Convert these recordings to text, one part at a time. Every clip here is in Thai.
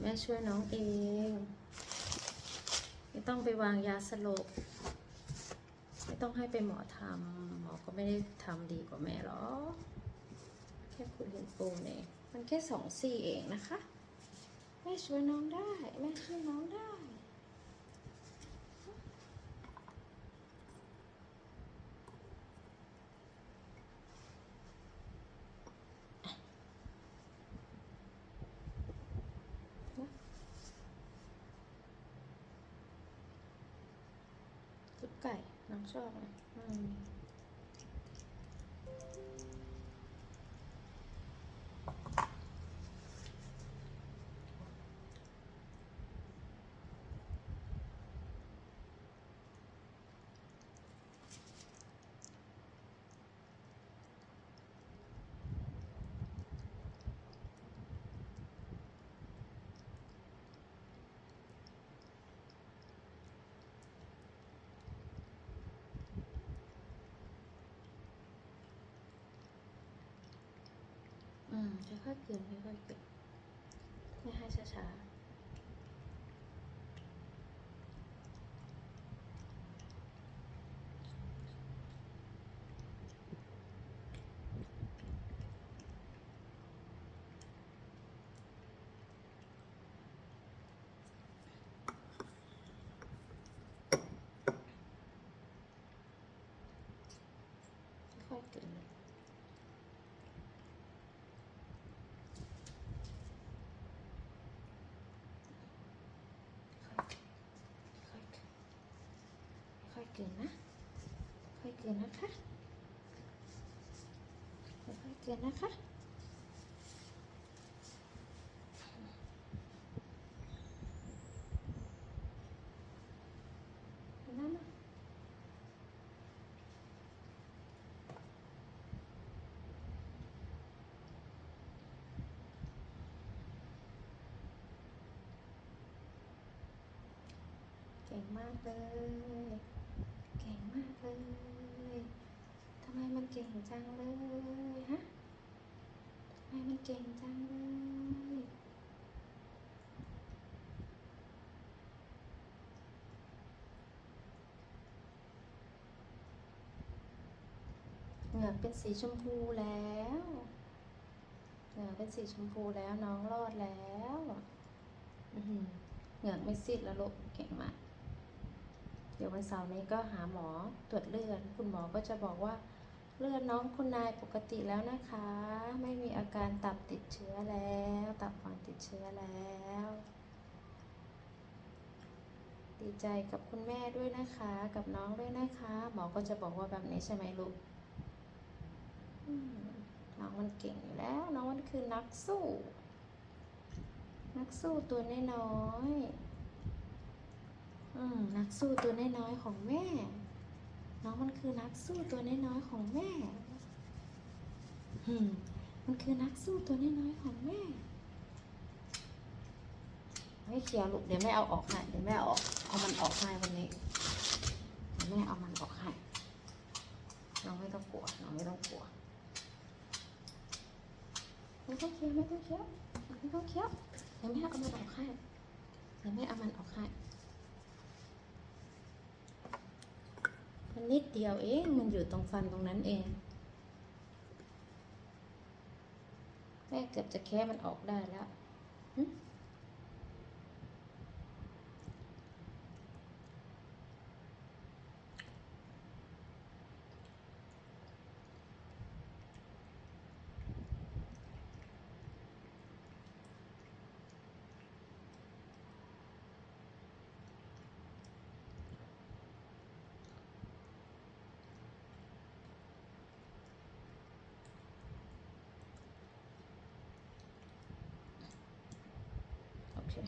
แม่ช่วยน้องเอง ไม่ต้องไปวางยาสลบ ไม่ต้องให้ไปหมอทำหมอก็ไม่ได้ทำดีกว่าแม่หรอก แค่คุณเห็นปูเองมันแค่สองซี่เองนะคะ แม่ช่วยน้องได้ แม่ช่วยน้องได้ ซุปไก่น้องชอบไหมอืมอืม ค่อยๆเกินค่อยๆเกินไม่ให้ช้าๆค่อยๆเกิน ค่อยๆค่ อยๆเกินนะ ค่อยเกินนะคะค่อยๆเกินนะคะนั่นนะเก่งมากเลยากเลยทำไมมันเก่งจังเลยฮะทำไมมันเก่งจังเลยเหงือกเป็นสีชมพูแล้วเหงือกเป็นสีชมพูแล้วน้องรอดแล้วเหงือกไม่ซีดแล้วลูกเก่งมาก เดี๋ยววันเสาร์นี้ก็หาหมอตรวจเลือด คุณหมอก็จะบอกว่าเลือดน้องคุณนายปกติแล้วนะคะ ไม่มีอาการตับติดเชื้อแล้ว ตับอ่อนติดเชื้อแล้ว ดีใจกับคุณแม่ด้วยนะคะ กับน้องด้วยนะคะ หมอก็จะบอกว่าแบบนี้ใช่ไหมลูกน้องมันเก่งอยู่แล้ว น้องมันคือนักสู้ นักสู้ตัวน้อยๆ อืมนักสู้ตัวน้อยๆของแม่ น้องมันคือนักสู้ตัวน้อยๆของแม่อืมมันคือนักสู้ตัวน้อยๆของแม่ไม่เคลียร์ลูกเดี๋ยวแม่เอาออกให้เดี๋ยวแม่เอาออกเอามันออกให้วันนี้เดี๋ยวแม่เอามันออกให้น้องไม่ต้องกลัวน้องไม่ต้องกลัวไม่ต้องเคลียร์ไม่ต้องเคลียร์ไม่ต้องเคลียร์เดี๋ยวแม่เอามันออกให้เดี๋ยวแม่เอามันออกให้ มันนิดเดียวเอง มันอยู่ตรงฟันตรงนั้นเอง แม่เกือบจะแค่มันออกได้แล้ว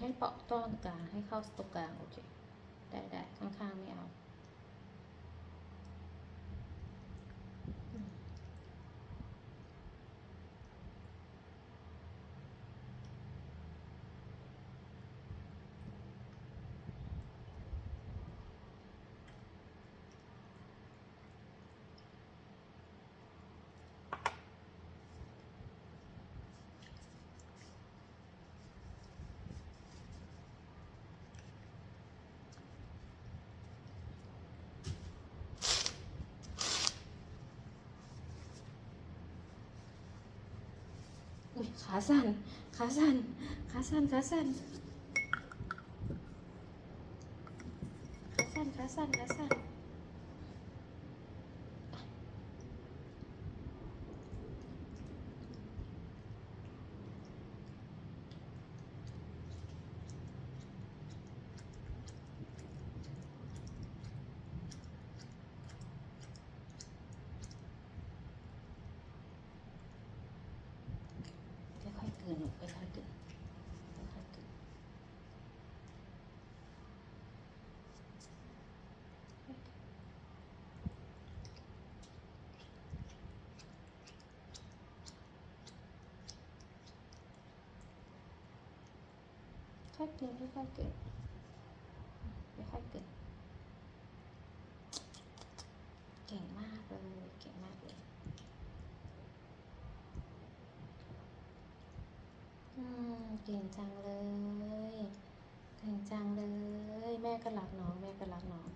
ให้เปาะต้นกลางให้เข้าตรงกลางโอเค ได้ได้ข้างๆไม่เอา ขาสั่น ขาสั่น ขาสั่น ขาสั่น ขาสั่น ขาสั่น ขาสั่น What happened? What happened? What happened? What happened? ก่งจังเลย เก่งจังเลย แม่ก็รักน้อง แม่ก็รักน้อง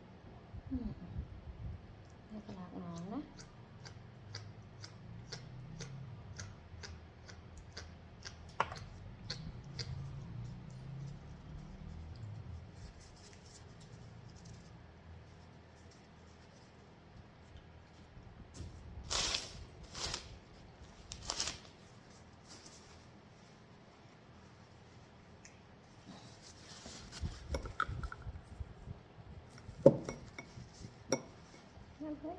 แม่ก็รักน้องนะ เฮ้ย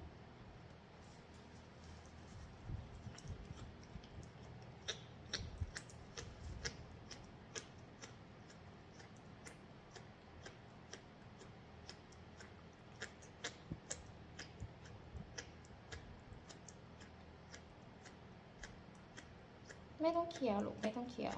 ไม่ต้องเขียวลูกไม่ต้องเขียว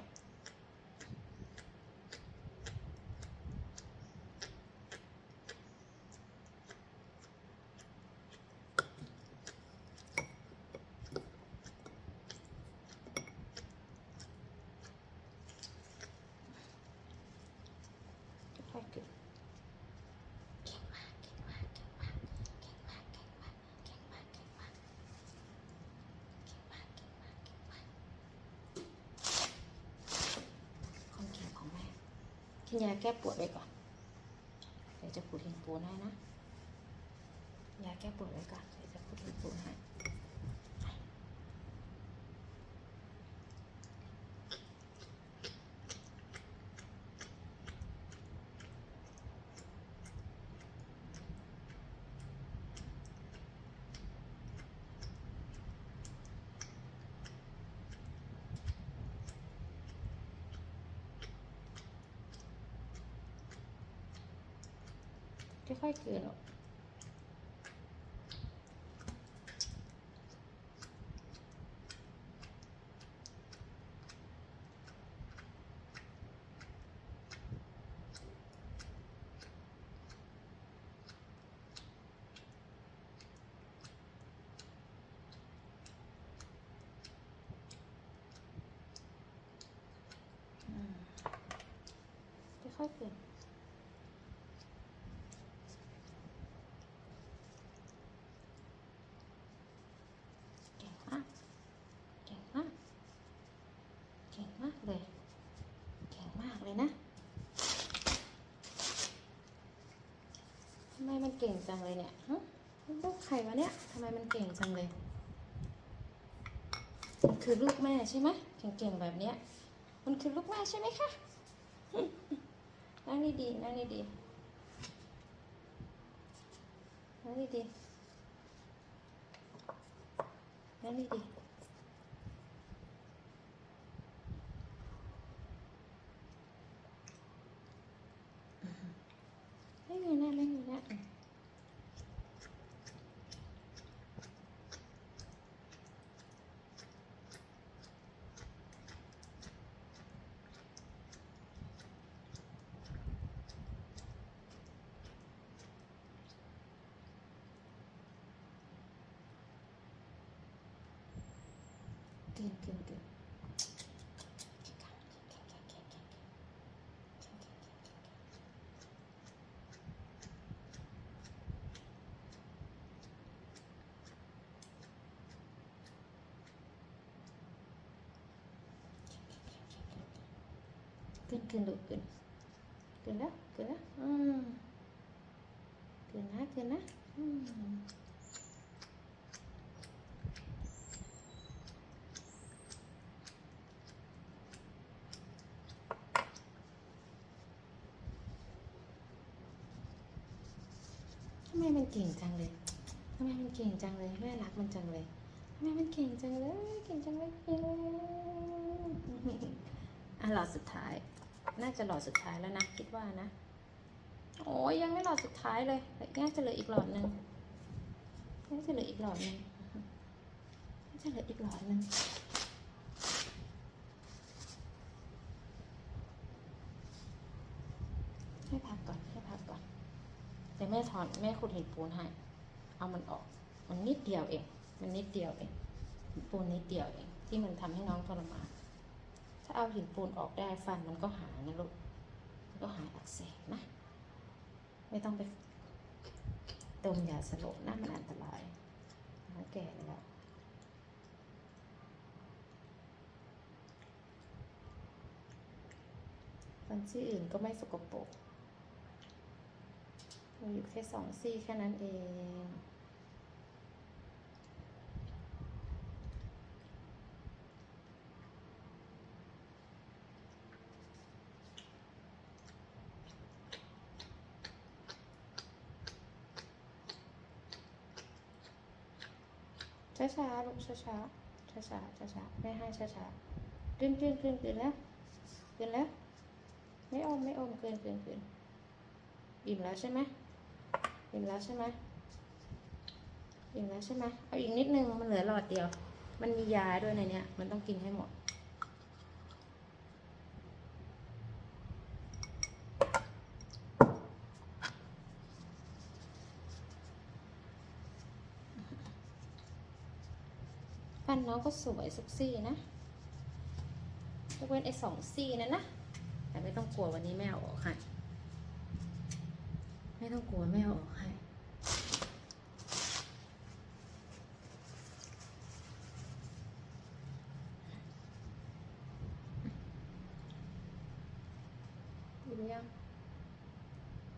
กินยาแก้ปวดไว้ก่อน เดี๋ยวจะขูดหินปูนให้นะ ยาแก้ปวดไว้ก่อน เดี๋ยวจะขูดหินปูนให้ で書いてるの。嗯，得。 เก่งจังเลยเนี่ยฮะลูกใครวะเนี่ยทำไมมันเก่งจังเลยมันคือลูกแม่ใช่ไหมเก่งๆแบบเนี้ย มันคือลูกแม่ใช่ไหมคะนั่งดีๆนั่งดีๆนั่งดีๆนั่งดีๆ kiên kiên kiên kiên kiên độ kiên kiên đó kiên đó kiên á kiên á. Ừ. Ừ. เก่งจังเลยทำไมมันเก่งจังเลยแม่รักมันจังเลยทำไมมันเก่งจังเลยเก่งจังเลยเก่งอะหลอดสุดท้าย น่าจะหลอดสุดท้ายแล้วนะคิดว่านะ โอ้ยยังไม่หลอดสุดท้ายเลยน่าจะเหลืออีกหลอดหนึ่งน่าจะเหลืออีกหลอดหนึ่งน่าจะเหลืออีกหลอดหนึ่งให้พักก่อนให้พักก่อน เดี๋ยวแม่ถอนแม่ขุดหินปูนให้ เอามันออก มันนิดเดียวเอง มันนิดเดียวเองหินปูนนิดเดียวเอง ที่มันทำให้น้องทรมาน ถ้าเอาหินปูนออกได้ฟันมันก็หายนะลูก มันก็หายอักเสบนะ ไม่ต้องไปดมยาสลบนะมันอันตรายมันแก่แล้วฟันซี่อื่นก็ไม่สกปรก มีอยู่แค่สองซี่แค่นั้นเอง ช้าช้าๆลูกช้าช้าช้าช้าช้าช้าๆไม่ให้ช้าช้าๆกลืนกลืนกลืนกลืนแล้วกลืนแล้ว ไม่อมไม่อมเกลืนกลืนกลืนอิ่มแล้วใช่ไหม อิ่มแล้วใช่ไหมอิ่มแล้วใช่ไหมเอาอีกนิดนึงมันเหลือหลอดเดียว มันมียาด้วยในเนี้ย มันต้องกินให้หมด ฟันน้องก็สวยสุกซี่นะยกเว้นไอ้สองซี่นั่นนะ แต่ไม่ต้องกลัววันนี้แม่เอาออกให้ ไม่ต้องกลัวแม่เอาออกให้ยัง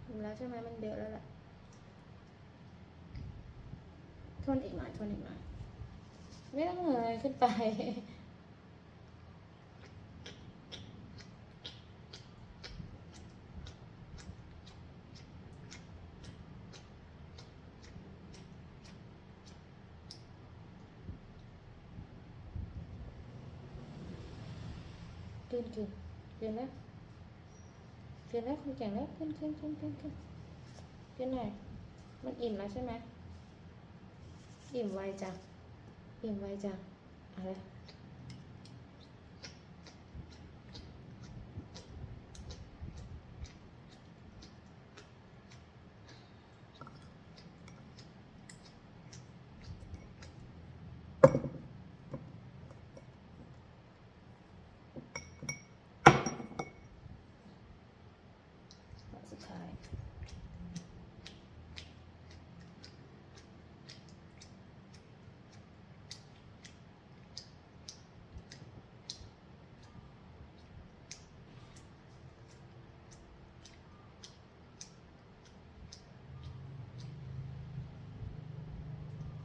อิ่มแล้วใช่ไหมมันเยอะแล้วแหละ ทนอีกหน่อย ทนอีกหน่อย ไม่ต้องเงยขึ้นไป ขึ้นขึ้นขึ้นแล้วขึ้นแล้วคุณเก่งแล้วขึ้นขึ้นขึ้นขึ้นขึ้นขึ้นหน่อยมันอิ่มแล้วใช่ไหมอิ่มไวจังอิ่มไวจังอะไรสุดท้าย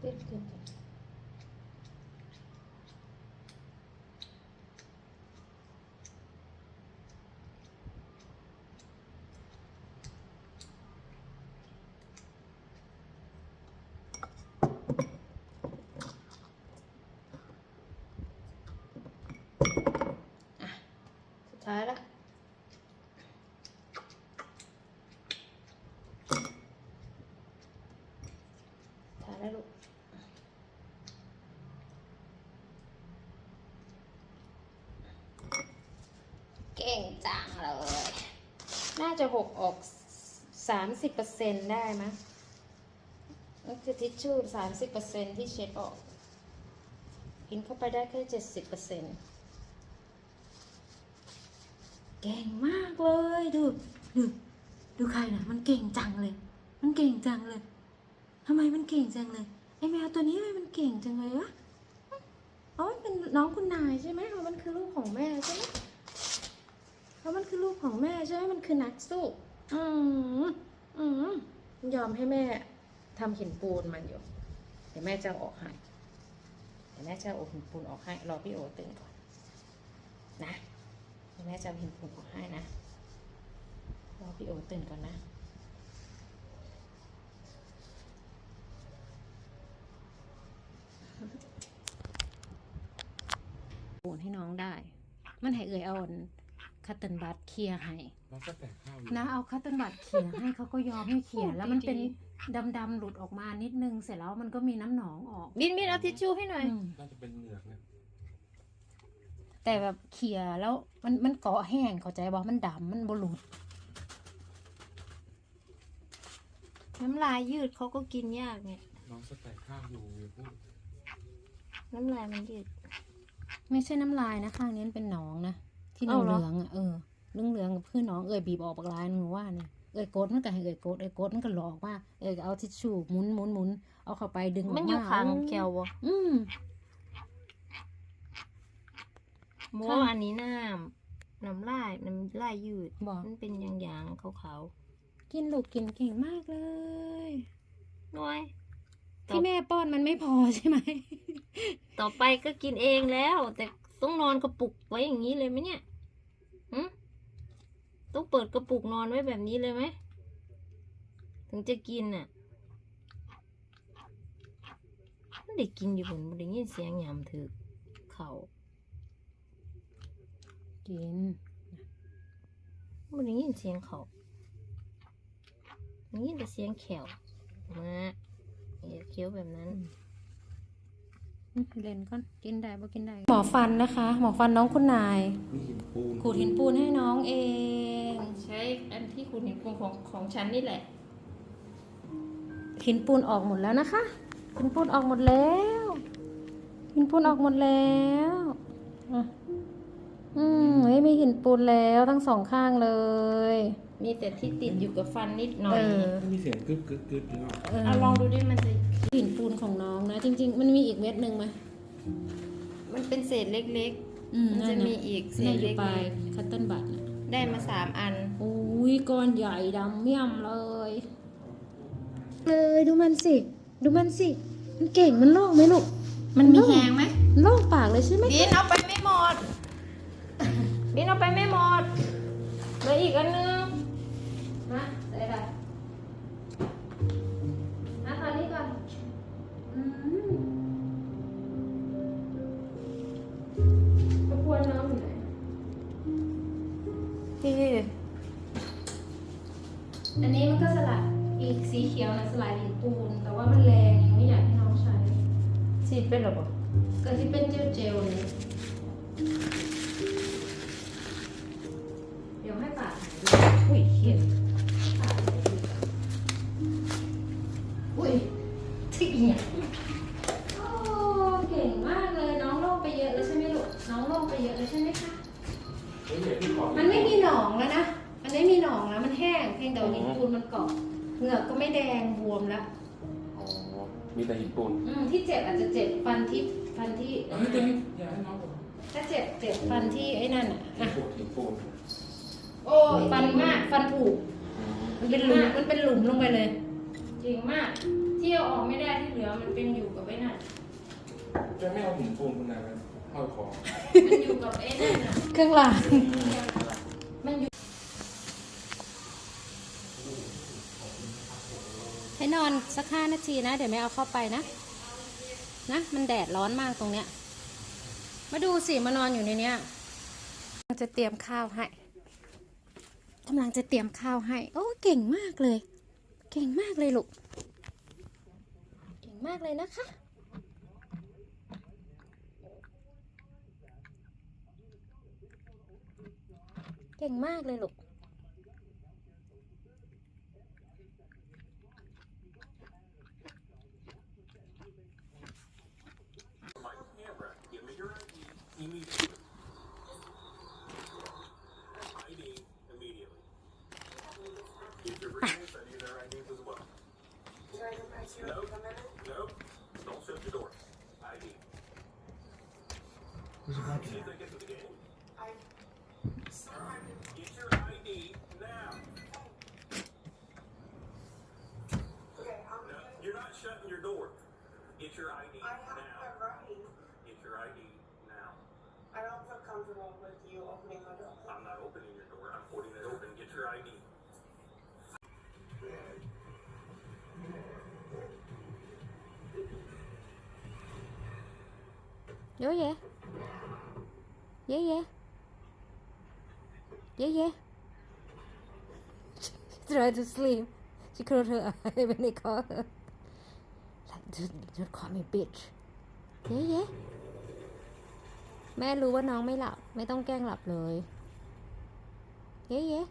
ขึ้นขึ้นขึ้นอะสุดท้ายละสุดท้ายแล้วลูก เก่ง จังเลย น่าจะหกออกสามสิบเปอร์เซ็นได้มั้ยนั่นคือทิชชู่สามสิบเปอร์เซ็นที่เช็ดออก กินเข้าไปได้แค่เจ็ดสิบเปอร์เซ็นเก่งมากเลยดูดูดูใครนะมันเก่งจังเลย มันเก่งจังเลยทำไมมันเก่งจังเลยไอแมวตัวนี้ทำไมมันเก่งจังเลยวะอ๋อมันเป็นน้องคุณนายใช่ไหมมันคือลูกของแม่ใช่ไหม ราะมันมันคือลูกของแม่ใช่ไหมมันคือนักสู้อืมอืมยอมให้แม่ทำหินปูนมันอยู่ เดี๋ยวแม่จะเอาออกให้ เดี๋ยวแม่จะเอาหินปูนออกให้ รอพี่โอตื่นก่อน นะ เดี๋ยวแม่จะเอาหินปูนออกให้นะ รอพี่โอตื่นก่อนนะปูนให้น้องได้ มันให้เอ่ยเอาอัน คัตเติลบัตเคลียร์ให้เราก็แต่ข้าวอยู่นะเอาคัตเติลบัตเขียให้เขาก็ยอมให้เขียแล้วมันเป็นดำๆหลุดออกมานิดนึงเสร็จแล้วมันก็มีน้ำหนองออกบินบินเอาทิชชู่ให้หน่อย อืมน่าจะเป็นเหงือกนะแต่แบบเขียแล้วมันมันเกาะแห้งเข้าใจบอกมันดำมันบหลุดน้ำลายยืดเขาก็กินยากเนี่ย น้องก็แต่ข้าวอยู่อย่าพูดน้ำลายมันยืด ไม่ใช่น้ำลายนะข้างนี้มันเป็นหนองนะ ที่เหเอาเหรลือองๆอะเออเหลืองเหลืองๆกับคือหนองเอ่ยบีบออกปากลายหนูว่าเนี่ยเอ่ยโกดมันก็ให้เอ่ยโกดเอ่ยโกดมันก็หลอกว่าเอ่ยก็เอาทิชชู่หมุนหมุนหมุนเอาเข้าไปดึงออกมันมาอยู่ข้างแก้วบ่อืมโมค่ะอันนี้น้ำน้ำลายน้ำลายยืดบอกมันเป็นยางๆขาวกินลูกกินเก่งมากเลยๆน้อยที่แม่ป้อนมันไม่พอใช่ไหม ต่อไปก็กินเองแล้ว แต่ ต้องนอนกระปุกไว้อย่างนี้เลยไหมเนี่ยหึต้องเปิดกระปุกนอนไว้แบบนี้เลยไหม ถึงจะกินน่ะไม่ได้กินอยู่บนไม่ได้ยินเสียงยำถือเขากินไม่ได้ยินเสียงเขาได้ยินแต่เสียงแขวมาอย่าเคี้ยวแบบนั้น เล่นก่อนกินได้บ่กินได้หมอฟันนะคะ หมอฟันน้องคุณนายนี่หินปูนขูดหินปูนให้น้องเอง ใช้อันที่ขูดหินปูนของของฉันนี่แหละหินปูนออกหมดแล้วนะคะหินปูนออกหมดแล้วหินปูนออกหมดแล้วอะอืมไม่มีหินปูนแล้วทั้งสองข้างเลย มีแต่ที่ติดอยู่กับฟันนิดหน่อยเออมีเสียงกึกกึกกึกอยู่เนาะเออเอาลองดูดิมันจะ หินปูนของน้องนะ จริง ๆ มันมีอีกเม็ดหนึ่งไหมมันเป็นเศษเล็กอืๆ มันจะมีอีกเศเนี่ยษอยู่เล็กปลายคัตเติ้ลบัตๆได้มาสามอัน อุ้ยก้อนใหญ่ดำเมี่ยมเลย เลยดูมันสิ ดูมันสิ มันเก่งมันโล่งไหมลูก มันมีแหงไหมโล่งปากเลยใช่ไหมบินเอาไปไม่หมดบินเอาไปไม่หมดเหลืออีกอันนึง เป็นหรอปะก็ที่เป็นเจลเจลๆเลยเดี๋ยวให้ปาดหายดูอุ้ยเขียนปาดหายดูอุ้ยที่อีกโอ้เก่งมากเลยน้องโล่งไปเยอะเลยใช่ไหมลูกน้องโล่งไปเยอะเลยใช่ไหมคะเฮ้ยเดี๋ยวพี่ขอมันไม่มีหนองแล้วนะมันไม่มีหนองแล้วมันแห้งเพียงแต่ว่าหินปูนมันเกาะเหงือกก็ไม่แดงบวมแล้ว อ๋อ มีแต่หินปูนอืมที่เจ็บอาจจะเจ็บฟันที่ฟันที่เฮ้ยเดี๋ยวอย่าให้น้องผมถ้าเจ็บเจ็บฟันที่ไอ้นั่นอะหินอะปูนหินปูนโอ้ยฟันมากฟันผุมันเป็นหลุมมันเป็นหลุมลงไปเลย จริงมากที่เอาออกไม่ได้ที่เหลือมันเป็นอยู่กับไอ้นั่นจะไม่เอาหินปูนคุณนายไปห้อยคอมันอยู่กับไอ้นั่นน่ะเครื่องรางมันอยู่ ให้ นอนสักห้านาทีนะ เดี๋ยวไม่เอาเข้าไปนะ นะ มันแดดร้อนมากตรงเนี้ย มาดูสิมานอนอยู่ในเนี้ยจะเตรียมข้าวให้กำลังจะเตรียมข้าวให้ โอ้เก่งมากเลย เก่งมากเลยลูก เก่งมากเลยนะคะเก่งมากเลยลูก There's. You're not shutting your door. Get your ID I have now. the. Get your ID now. I don't feel comfortable with you opening my door. I'm not opening your door. I'm holding it open. Get your ID. Oh yeah. อะแยะเยอะแยะเยอะแยะ She tried to sleep she closed her eye when they called her like don't don't call me bitch เย้เย้แม่รู้ว่าน้องไม่หลับ ไม่ต้องแกล้งหลับเลย เย้เย้